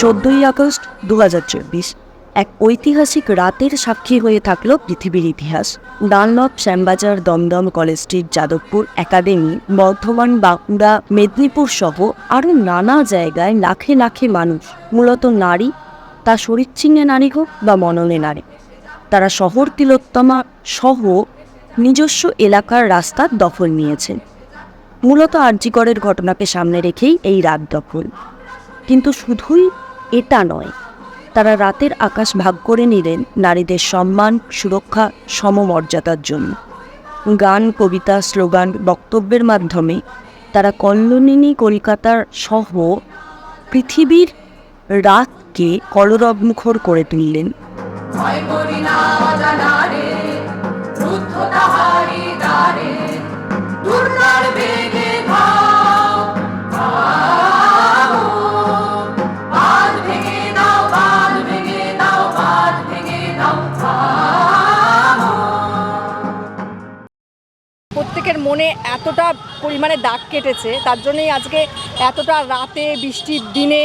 চোদ্দই আগস্ট দু হাজার চব্বিশ। এক ঐতিহাসিক রাতের সাক্ষী হয়ে থাকল পৃথিবীর ইতিহাস। Dunlop Shyambazar Dumdum College Street, Jadavpur Academy, Bardhaman, Bankura, Medinipur সহ আরও নানা জায়গায় লাখে লাখে মানুষ, মূলত নারী, তা শরীরচিহ্নে নারী হোক বা মননে নারী। তারা শহর তিলোত্তমা সহ নিজস্ব এলাকার রাস্তার দখল নিয়েছেন। মূলত আর্যিকরের ঘটনাকে সামনে রেখেই এই রাত দখল। কিন্তু শুধুই এটা নয় তারা রাতের আকাশ ভাগ করে নিলেন নারীদের সম্মান, সুরক্ষা, সমমর্যাদার জন্য। গান, কবিতা, স্লোগান, বক্তব্যের মাধ্যমে তারা কল্লোলিনী কলকাতার সহ পৃথিবীর রাতকে কলরব মুখর করে তুললেন। দুর্নার বেগে মনে এতটা পরিমাণে দাগ কেটেছে তার জন্যই আজকে এতটা রাতে বৃষ্টির দিনে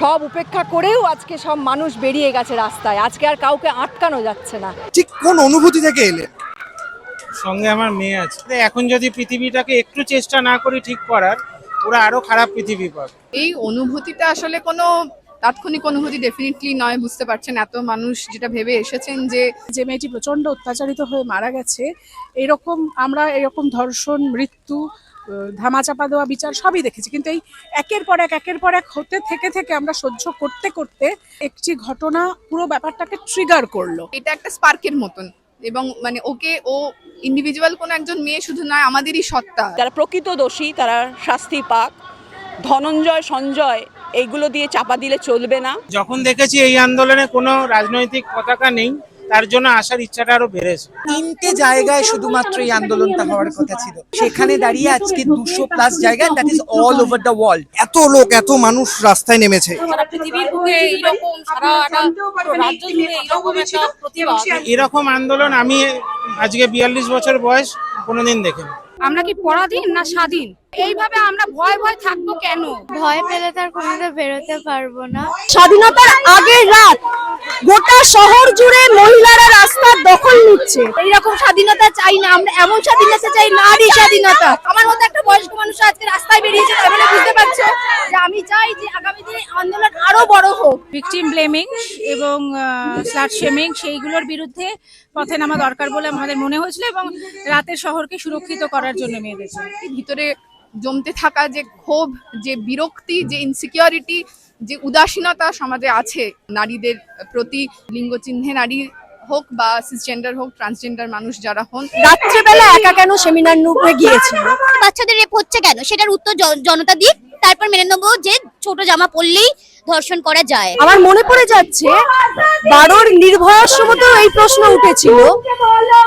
সব উপেক্ষা করেও আজকে সব মানুষ বেরিয়ে গেছে রাস্তায়। আজকে আর কাউকে আটকানো যাচ্ছে না। ঠিক কোন অনুভূতি থেকে এলে? সঙ্গে আমার মেয়ে আছে। এখন যদি পৃথিবীটাকে একটু চেষ্টা না করি ঠিক করার ওরা আরও খারাপ পৃথিবী পাবে। এই অনুভূতিটা আসলে কোনো তাৎক্ষণিক অনুভূতি ডেফিনেটলি নয় বুঝতে পারছেন। এত মানুষ যেটা ভেবে এসেছেন যে যে মেয়েটি প্রচণ্ড অত্যাচারিত হয়ে মারা গেছে এরকম আমরা এরকম ধর্ষণ মৃত্যু ধামাচাপা দেওয়া বিচার সবই দেখেছি। কিন্তু এই একের পর এক একের পর এক হতে থেকে থেকে আমরা সহ্য করতে করতে একটি ঘটনা পুরো ব্যাপারটাকে ট্রিগার করল। এটা একটা স্পার্কের মতন। এবং মানে ওকে ও ইন্ডিভিজুয়াল কোনো একজন মেয়ে শুধু নয় আমাদেরই সত্তা। যারা প্রকৃত দোষী তারা শাস্তি পাক। ধনঞ্জয় সঞ্জয় এইগুলো দিয়ে চাপা দিলে চলবে না। যখন দেখেছি এই আন্দোলনে কোনো রাজনৈতিক পতাকা নেই তার জন্য আসার ইচ্ছাটা আরও বেড়েছে। তিনটে জায়গায় শুধুমাত্র এই আন্দোলনটা হওয়ার কথা ছিল। সেখানে দাঁড়িয়ে আজকে দুশো প্লাস জায়গায় that is all over the world এত লোক এত মানুষ রাস্তায় নেমেছে। এরকম আন্দোলন আমি আজকে বিয়াল্লিশ বছর বয়স কোনোদিন দেখিনি। আমরা কি পরাধীন না স্বাধীন? এইভাবে আমরা ভয় ভয় থাকব কেন? ভয় পেলে তার কোনোদিন বেরোতে পারব না। স্বাধীনতার আগের রাত গোটা শহর জুড়ে মহিলারা রাস্তা দখল নিচ্ছে। এইরকম স্বাধীনতা চাই না আমরা এমন স্বাধীনতা চাই নারী স্বাধীনতা। আমার মতো একটা বয়স্ক মানুষ আজকে রাস্তায় বেরিয়েছে তার মানে বুঝতে পারছ? যে আমি চাই যে আগামী দিনে আন্দোলন আরও বড় হোক। ভিকটিম ব্লেমিং এবং স্লাট শেমিং সেইগুলোর বিরুদ্ধে পথে নামা দরকার বলে আমাদের মনে হয়েছিল এবং রাতের শহরকে সুরক্ষিত করার জন্য মেয়েদের ভিতরে জমতে থাকা যে ক্ষোভ যে বিরক্তি যে ইনসিকিউরিটি যে উদাসীনতা সমাজে আছে নারীদের প্রতি লিঙ্গ চিহ্নে নারী হোক বা সিসজেন্ডার হোক ট্রান্সজেন্ডার মানুষ যারা হন রাত্রেবেলা একা কেন সেমিনার নুপে গিয়েছিল? বাচ্চাদের রেপ হচ্ছে কেন? সেটার উত্তর জন- জনতা দিক। তারপর মেনে নেব যে ছোট জামা পরলেই ধর্ষণ করা যায়। আমার মনে পড়ে যাচ্ছে বারোর নির্ভয়ার সময় এই প্রশ্ন উঠেছিল।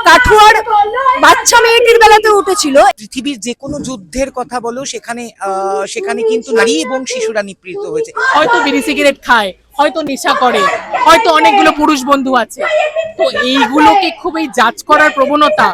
কাঠুয়ার বাচ্চা মেয়েটির বেলাতে উঠেছিল। পৃথিবীর যে কোনো যুদ্ধের কথা বলো সেখানে আহ, সেখানে কিন্তু নারী এবং শিশুরা নিপীড়িত হয়েছে। হয়তো বিড়ি সিগারেট খায়। হয়তো নেশা করে হয়তো অনেকগুলো পুরুষ বন্ধু আছে। তো এইগুলোকে খুব এই জাজ করার প্রবণতা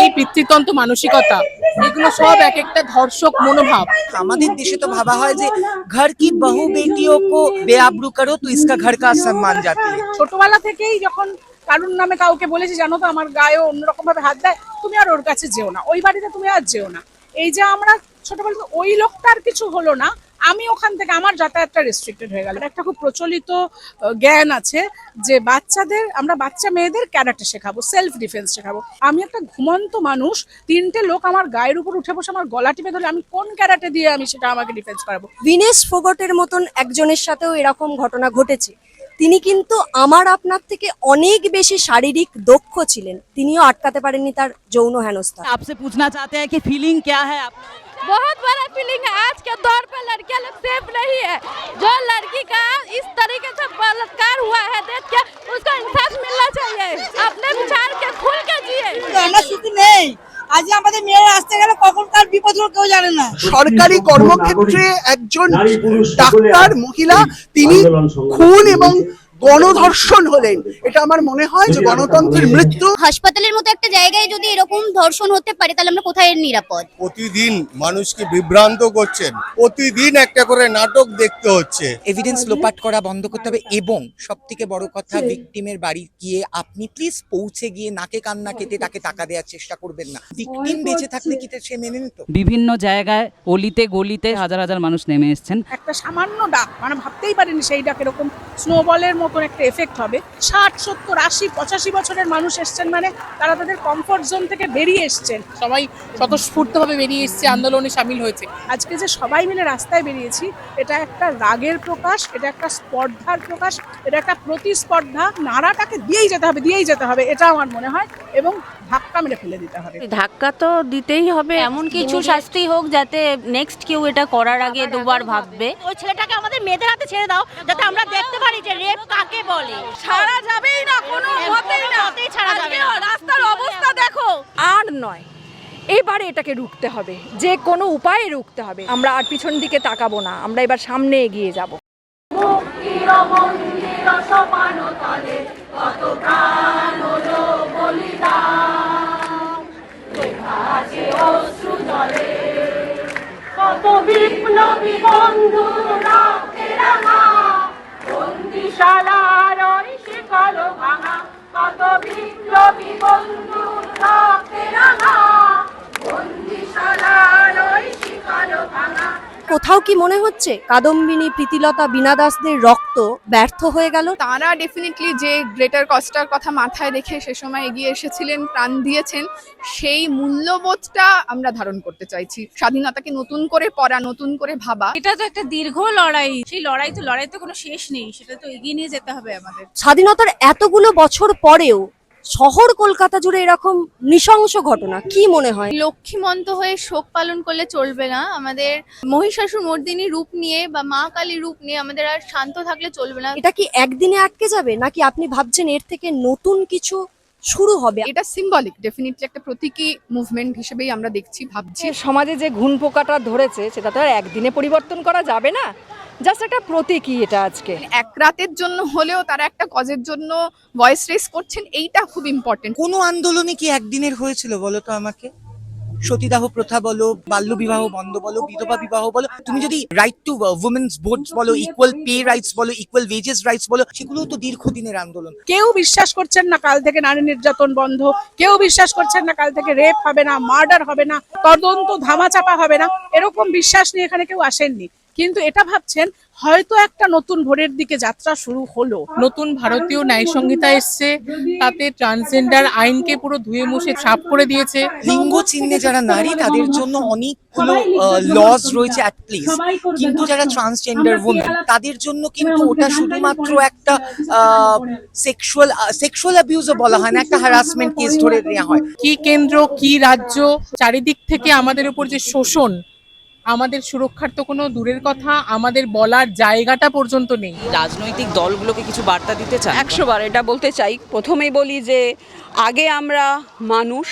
এই পিতৃতন্ত্র মানসিকতা এগুলো সব এক একটা ধর্ষক মনোভাব। আমাদের দেশে তো ভাবা হয় যে ঘর কি বহু বেটিও কো বেআবরু করো তো ইসকা ঘর কা সম্মান জাতি। ছোটবেলা থেকেই যখন কারুর নামে কাউকে বলেছি জানো তো আমার গায়ে অন্যরকম ভাবে হাত দেয় তুমি আর ওর কাছে যেও না ওই বাড়িতে তুমি আর যেও না। এই যে আমরা ছোটবেলা ওই লোকটার কিছু হলো না আমি ওখান থেকে আমার যাতায়াতটা রেস্ট্রিক্টেড হয়ে গেল। একটা খুব প্রচলিত জ্ঞান আছে যে বাচ্চাদের আমরা বাচ্চা মেয়েদের ক্যারাটে শেখাবো সেলফ ডিফেন্স শেখাবো। আমি একটা ঘুমন্ত মানুষ তিনটে লোক আমার গায়ের উপর উঠে বসে আমার গলা টিপে ধরে আমি কোন ক্যারাটে দিয়ে আমি সেটা আমাকে ডিফেন্স করাবো? ভিনেশ ফোগটের মতন একজনের সাথেও এরকম ঘটনা ঘটেছে। তিনি কিন্তু আমার আপনার থেকে অনেক বেশি শারীরিক দক্ষ ছিলেন। তিনিও আটকাতে পারেননি তার যৌন হেনস্থা। আপসে পুছনা চাতে কি ফিলিং ক্যা হ্যাঁ আপনার बहुत बड़ा फीलिंग है आज के दौर पे लड़कियां लोग सेफ नहीं है जो लड़की का इस तरीके से बलात्कार हुआ है देख के उसको इंसाफ मिलना चाहिए अपने विचार के खुल के जिए আমরা শুধু নেই আজ আমাদের মেয়েরা আসতে গেলে কখন কার বিপদ হলো কেউ জানে না সরকারি কর্মক্ষেত্রে একজন ডাক্তার মহিলা তিনি খুন এবং গণধর্ষণ হলেন। এটা আমার মনে হয় যে গণতন্ত্রের মৃত্যু হাসপাতালের মতো একটা জায়গায় যদি এরকম ধর্ষণ হতে পারে তাহলে আমরা কোথায় নিরাপদ? প্রতিদিন মানুষকে বিভ্রান্ত করছেন। প্রতিদিন একটা করে নাটক দেখতে হচ্ছে। এভিডেন্স লোপাট করা বন্ধ করতে হবে এবং সব থেকে বড় কথা ভিকটিমের বাড়ি গিয়ে আপনি প্লিজ পৌঁছে গিয়ে নাকে কান্না কেটে তাকে টাকা দেওয়ার চেষ্টা করবেন না। ভিকটিম বেঁচে থাকলে কি সে মেনে নিত? বিভিন্ন জায়গায় অলিতে গলিতে হাজার হাজার মানুষ নেমে এসেছেন। একটা সামান্য ডাক মানে ভাবতেই পারেনি সেই ডাক এরকম স্নোবলের মতন একটা এফেক্ট হবে। ষাট সত্তর আশি পঁচাশি বছরের মানুষ এসছেন মানে তারা তাদের কমফোর্ট জোন থেকে বেরিয়ে এসছেন। সবাই স্বতঃস্ফূর্তভাবে বেরিয়ে এসছে আন্দোলনে সামিল হয়েছে। আজকে যে সবাই মিলে রাস্তায় বেরিয়েছি এটা একটা রাগের প্রকাশ এটা একটা স্পর্ধার প্রকাশ এটা একটা প্রতিস্পর্ধা নাড়াটাকে দিয়েই যেতে হবে দিয়েই যেতে হবে এটা আমার মনে হয়। এবং ধাক্কা মেরে ফেলে দিতে হবে। ধাক্কা তো দিতেই হবে এমন কিছু শাস্তি হোক যাতে নেক্সট কেউ এটা করার আগে দুবার ভাববে। ওই ছেলেটাকে আমাদের মেয়েদের হাতে ছেড়ে দাও যাতে আমরা দেখতে পারি যে রেপ কাকে বলে। ছাড়া যাবেই না কোনো মতেই না। মতেই ছাড়া যাবে না। রাস্তার অবস্থা দেখো। আর নয় এবারে এটাকে রুখতে হবে যে কোনো উপায়ে রুখতে হবে। আমরা আর পিছন দিকে তাকাবো না আমরা এবার সামনে এগিয়ে যাব। মুক্তির মন্দির সপান তলে কত প্রাণ কোথাও কি মনে হচ্ছে? কাদম্বিনী প্রীতিলতা বীণা দাসদের রক্ত ব্যর্থ হয়ে গেল? তারা ডেফিনেটলি যে গ্রেটার কস্টার কথা মাথায় রেখে সে সময় এগিয়ে এসেছিলেন প্রাণ দিয়েছেন সেই মূল্যবোধটা আমরা ধারণ করতে চাইছি। স্বাধীনতাকে নতুন করে পড়া নতুন করে ভাবা। এটা তো একটা দীর্ঘ লড়াই। সেই লড়াই তো লড়াই তো কোনো শেষ নেই। সেটা তো এগিয়ে নিয়ে যেতে হবে আমাদের। স্বাধীনতার এতগুলো বছর পরেও শহর কলকাতা জুড়ে এরকম নৃশংস ঘটনা কি মনে হয়? লক্ষ্মীমন্ত হয়ে শোক পালন করলে চলবে না। আমাদের মহিষাসুর মর্দিনী রূপ নিয়ে বা মা কালী রূপ নিয়ে আমাদের আর শান্ত থাকলে চলবে না। এটা কি একদিনে আটকে যাবে নাকি আপনি ভাবছেন এর থেকে নতুন কিছু শুরু হবে? এটা সিম্বলিক ডেফিনেটলি একটা প্রতীকী মুভমেন্ট হিসেবেই আমরা দেখছি ভাবছি। সমাজে যে ঘুণ পোকাটা ধরেছে সেটা তো আর একদিনে পরিবর্তন করা যাবে না। জাস্ট একটা প্রতীকী এটা আজকে। এক রাতের জন্য হলেও তারা একটা কজের জন্য ভয়েস রেস করছেন এইটা খুব ইম্পর্টেন্ট কোনো আন্দোলনই কি একদিনের হয়েছিল বলো তো আমাকে? সতীদাহ প্রথা বলো বাল্য বিবাহ বন্ধ বলো বিধবা বিবাহ বলো তুমি যদি রাইট টু উমেন্স ভোট বলো ইকুয়াল পে রাইটস বলো ইকুয়াল ওয়েজেস রাইটস বলো সেগুলো তো দীর্ঘদিনের আন্দোলন। কেউ বিশ্বাস করছেন না কাল থেকে নারী নির্যাতন বন্ধ কেউ বিশ্বাস করছেন না কাল থেকে রেপ হবে না মার্ডার হবে না তদন্ত ধামাচাপা হবে না এরকম বিশ্বাস নিয়ে এখানে কেউ আসেননি। কিন্তু এটা ভাবছেন হয়তো একটা নতুন ভোরের দিকে যাত্রা শুরু হলো। নতুন ভারতীয় ন্যায় সংহিতা এসছে তাতে ট্রান্সজেন্ডার আইনকে পুরো ধুয়ে মুছে সাফ করে দিয়েছে। লিঙ্গ চিহ্নে যারা নারী তাদের জন্য অনেকগুলো লস রয়েছে অ্যাট প্লিজ কিন্তু যারা ট্রান্সজেন্ডার উমেন তাদের জন্য কিন্তু ওটা শুধুমাত্র একটা সেক্সুয়াল সেক্সুয়াল অ্যাবিউজও বলা হয় না একটা হ্যারাসমেন্ট কেস ধরে নেওয়া হয়। কি কেন্দ্র কি রাজ্য চারিদিক থেকে আমাদের উপর যে শোষণ আমাদের সুরক্ষার তো কোনো দূরের কথা আমাদের বলার জায়গাটা পর্যন্ত নেই। রাজনৈতিক দলগুলোকে কিছু বার্তা দিতে চান? একশো বার এটা বলতে চাই। প্রথমেই বলি যে আগে আমরা মানুষ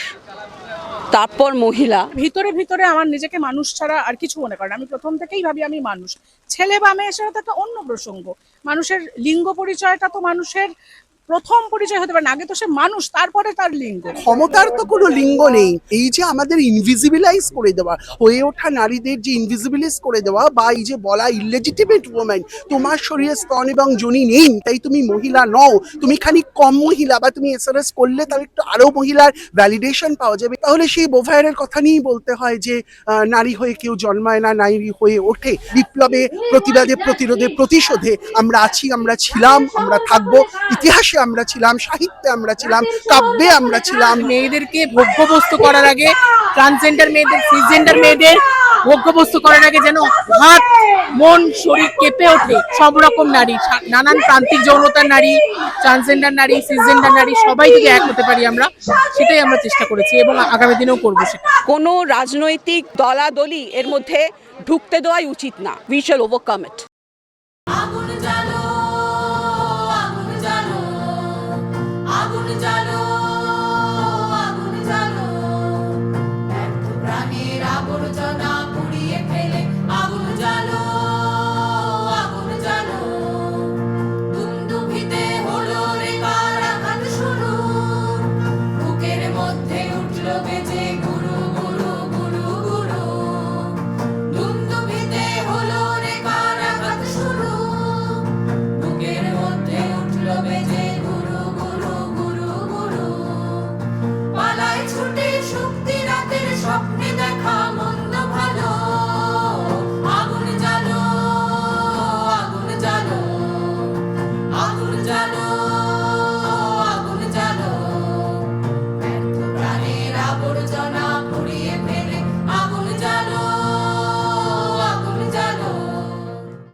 তারপর মহিলা। ভিতরে ভিতরে আমার নিজেকে মানুষ ছাড়া আর কিছু মনে করেন আমি প্রথম থেকেই ভাবি আমি মানুষ। ছেলে বা মেয়ে সেটা তো একটা অন্য প্রসঙ্গ। মানুষের লিঙ্গ পরিচয়টা তো মানুষের প্রথম পরিচয় হতে পারে না, আগে তো সে মানুষ, তারপরে তার লিঙ্গ। ক্ষমতার তো কোনো লিঙ্গ নেই। এই যে আমাদের ইনভিজিবিলাইজ করে দেওয়া, হয়ে ওঠা নারীদের যে ইনভিজিবিলাইজ করে দেওয়া, বা এই যে বলা ইলেজিটিমেট ওমেন তোমার শরীরে স্তন এবং জনি নেই, তাই তুমি মহিলা নও। তুমি খানিক কম মহিলা, বা তুমি এসআরএস করলে তাহলে একটু আরও মহিলার ভ্যালিডেশন পাওয়া যাবে। তাহলে সেই বোভায়ারের কথা নিয়েই বলতে হয় যে নারী হয়ে কেউ জন্মায় না, নারী হয়ে ওঠে। বিপ্লবে, প্রতিবাদে, প্রতিরোধে, প্রতিশোধে আমরা আছি, আমরা ছিলাম, আমরা থাকব। ইতিহাসে আমরা ছিলাম সাহিত্যে আমরা ছিলাম কাব্যে আমরা ছিলাম। মেয়েদেরকে ভোগ্যবস্তু করার আগে ট্রান্সজেন্ডার মেয়েদের সিজেন্ডার মেয়েদের ভোগ্যবস্তু করার আগে যেন হাত মন শরীর কেঁপে ওঠে। সব রকম নারী নানান প্রান্তিক যৌনতার নারী ট্রান্সজেন্ডার নারী সিজেন্ডার নারী সবাই যদি এক হতে পারি আমরা সেটাই আমরা চেষ্টা করেছি এবং আগামী দিনেও করব সেটা। কোনো রাজনৈতিক দলাদলি এর মধ্যে ঢুকতে দেওয়াই উচিত না। We shall overcome it